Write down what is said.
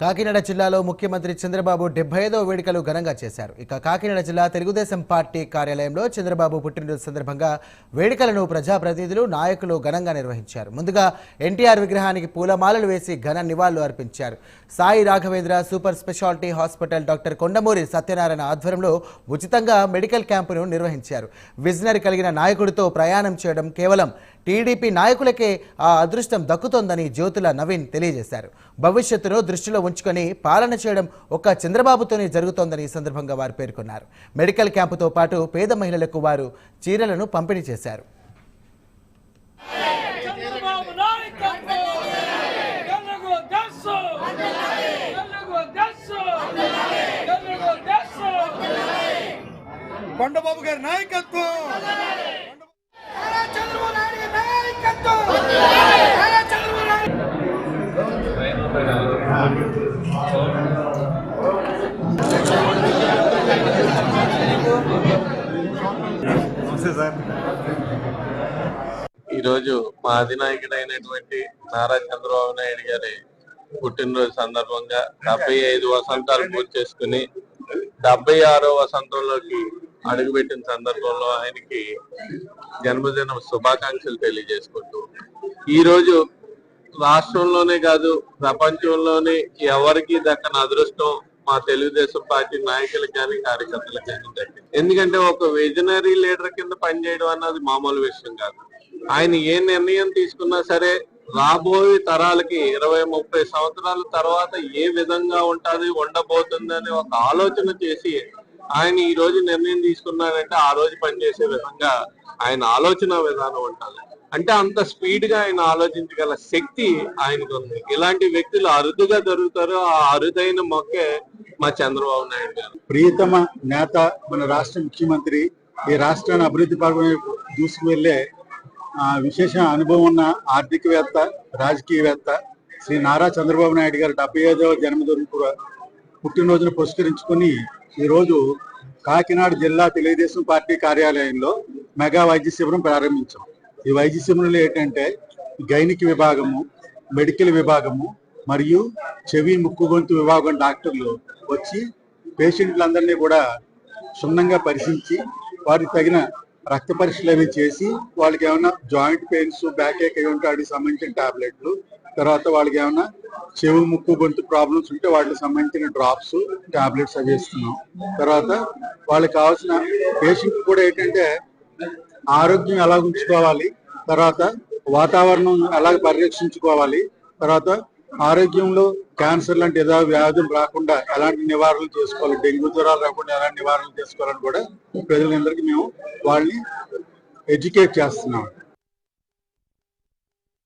కాకినాడ జిల్లాలో ముఖ్యమంత్రి చంద్రబాబు డెబ్బై ఐదవ వేడుకలు ఘనంగా చేశారు. ఇక కాకినాడ జిల్లా తెలుగుదేశం పార్టీ కార్యాలయంలో చంద్రబాబు పుట్టినరోజు సందర్భంగా వేడుకలను ప్రజాప్రతినిధులు నాయకులు ఘనంగా నిర్వహించారు. ముందుగా ఎన్టీఆర్ విగ్రహానికి పూలమాలలు వేసి ఘన నివాళులు అర్పించారు. Sai Raghavendra super speciality hospital doctor Kondamuri Satyanarayana ఆధ్వర్యంలో ఉచితంగా మెడికల్ క్యాంపును నిర్వహించారు. విజనరీ కలిగిన నాయకుడితో ప్రయాణం చేయడం కేవలం టీడీపీ నాయకులకే ఆ అదృష్టం దక్కుతోందని జ్యోతుల నవీన్ తెలియజేశారు. భవిష్యత్తును దృష్టిలో ఉంచుకొని పాలన చేయడం ఒక్క చంద్రబాబుతోనే జరుగుతోందని ఈ సందర్భంగా వారు పేర్కొన్నారు. మెడికల్ క్యాంపుతో పాటు పేద మహిళలకు వారు చీరలను పంపిణీ చేశారు. కొండబాబు గారి నాయకత్వం. నమస్తే సార్. ఈరోజు మా అధినాయకుడైనటువంటి నారా చంద్రబాబు నాయుడు గారి పుట్టినరోజు సందర్భంగా డెబ్బై ఐదు వసంతాలు పూర్తి చేసుకుని డెబ్బై ఆరో వసంతంలోకి అడుగుపెట్టిన సందర్భంలో ఆయనకి జన్మదిన శుభాకాంక్షలు తెలియజేసుకుంటూ ఈరోజు రాష్ట్రంలోనే కాదు ప్రపంచంలోనే ఎవరికి దక్కని అదృష్టం మా తెలుగుదేశం పార్టీ నాయకులకు కానీ కార్యకర్తలకు కానీ దక్కింది. ఎందుకంటే ఒక విజనరీ లీడర్ కింద పనిచేయడం అన్నది మామూలు విషయం కాదు. ఆయన ఏ నిర్ణయం తీసుకున్నా సరే రాబోయే తరాలకి ఇరవై ముప్పై సంవత్సరాల తర్వాత ఏ విధంగా ఉంటుంది ఉండబోతుంది ఒక ఆలోచన చేసి ఆయన ఈ రోజు నిర్ణయం తీసుకున్నారంటే ఆ రోజు పనిచేసే విధంగా ఆయన ఆలోచన విధానం ఉంటుంది. అంటే అంత స్పీడ్గా ఆయన ఆలోచించగల శక్తి ఆయనకు ఉంది ఇలాంటి వ్యక్తులు అరుదుగా దొరుకుతారు ఆ అరుదైన మొక్కే మా చంద్రబాబు నాయుడు గారు. ప్రియతమ నేత మన రాష్ట్ర ముఖ్యమంత్రి ఈ రాష్ట్రాన్ని అభివృద్ధి పరంగా దూసుకువెళ్ళే ఆ, విశేష అనుభవం ఉన్న ఆర్థికవేత్త రాజకీయవేత్త శ్రీ నారా చంద్రబాబు నాయుడు గారు డెబ్బై ఐదవ జన్మదిన కూడా పుట్టినరోజును పురస్కరించుకొని ఈరోజు కాకినాడ జిల్లా తెలుగుదేశం పార్టీ కార్యాలయంలో మెగా వైద్య శిబిరం ప్రారంభించాం. ఈ వైద్య ఏంటంటే గైనిక్ విభాగము మెడికల్ విభాగము మరియు చెవి ముక్కు గొంతు విభాగం డాక్టర్లు వచ్చి పేషెంట్లందరినీ కూడా క్షుణ్ణంగా పరిశీలించి వారికి తగిన రక్త పరీక్షలు అవి చేసి వాళ్ళకి ఏమైనా జాయింట్ పెయిన్స్ బ్యాక్ ఏక్ అయి ఉంటే వాటికి సంబంధించిన టాబ్లెట్లు తర్వాత వాళ్ళకి ఏమైనా చెవు ముక్కు గొంతు ప్రాబ్లమ్స్ ఉంటే వాటికి సంబంధించిన డ్రాప్స్ టాబ్లెట్స్ అవి ఇస్తున్నాం తర్వాత వాళ్ళకి కావాల్సిన పేషెంట్ కూడా ఏంటంటే ఆరోగ్యం ఎలా ఉంచుకోవాలి తర్వాత వాతావరణం ఎలా పరిరక్షించుకోవాలి తర్వాత ఆరోగ్యంలో క్యాన్సర్ లాంటి ఏదో వ్యాధులు రాకుండా ఎలాంటి నివారణలు చేసుకోవాలి డెంగ్యూ జ్వరాలు రాకుండా ఎలాంటి నివారణలు చేసుకోవాలని కూడా ప్రజలందరికీ మేము వాళ్ళని ఎడ్యుకేట్ చేస్తున్నాం.